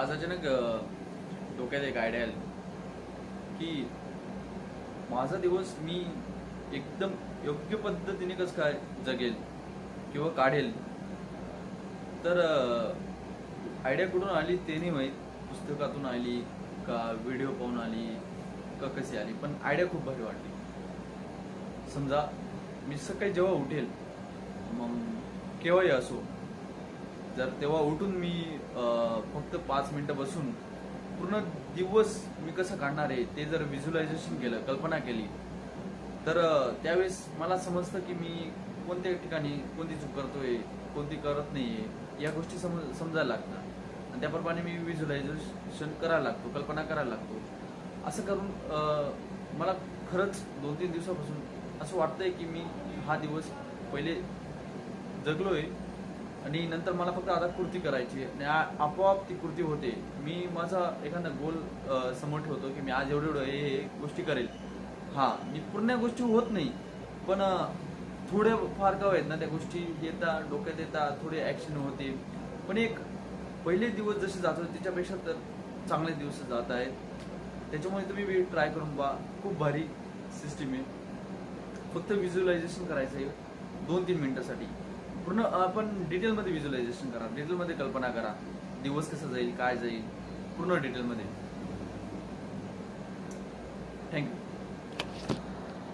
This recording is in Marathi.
आज अचानक डोक्यात एक आयडिया आली. की माझा दिवस मी एकदम योग्य पद्धतीने कसं काय जगेल किंवा काढेल तर आयडिया कुठून आली ते नाही माहीत. पुस्तकातून आली का व्हिडिओ पाहून आली का कशी आली पण आयडिया खूप भारी वाटली. समजा मी सकाळी जेव्हा उठेल मग केव्हाही असो जर तेव्हा उठून मी फक्त पाच मिनिटं बसून पूर्ण दिवस मी कसं काढणार आहे ते जर व्हिज्युलायझेशन केलं कल्पना केली तर त्यावेळेस मला समजतं की मी कोणत्या ठिकाणी कोणती चूक करतोय कोणती करत नाहीये या गोष्टी सम समजायला लागतात. आणि त्याप्रमाणे मी व्हिज्युलायझेशन करायला लागतो कल्पना करायला लागतो. असं करून मला खरंच दोन तीन दिवसापासून असं वाटतंय की मी हा दिवस पहिले जगलोय आणि नंतर मला फक्त आता कृती करायची आहे. आणि आपोआप ती कृती होते. मी माझा एखादा गोल समोर ठेवतो की मी आज एवढं एवढं हे गोष्टी करेल. हां मी पूर्ण गोष्टी होत नाही. पण थोडे फार का आहेत ना त्या गोष्टी येतात डोक्यात येतात थोडे ॲक्शन होते. पण एक पहिले दिवस जसे जात होते त्याच्यापेक्षा तर चांगले दिवस जात आहेत. त्याच्यामुळे तुम्ही ट्राय करून पहा. खूप भारी सिस्टीम आहे. फक्त व्हिज्युअलायझेशन करायचं आहे. दोन तीन मिनटासाठी. पूर्ण आपण डिटेलमध्ये व्हिज्युअलायझेशन करा डिटेलमध्ये कल्पना करा. दिवस कसा जाईल काय जाईल पूर्ण डिटेलमध्ये थँक्यू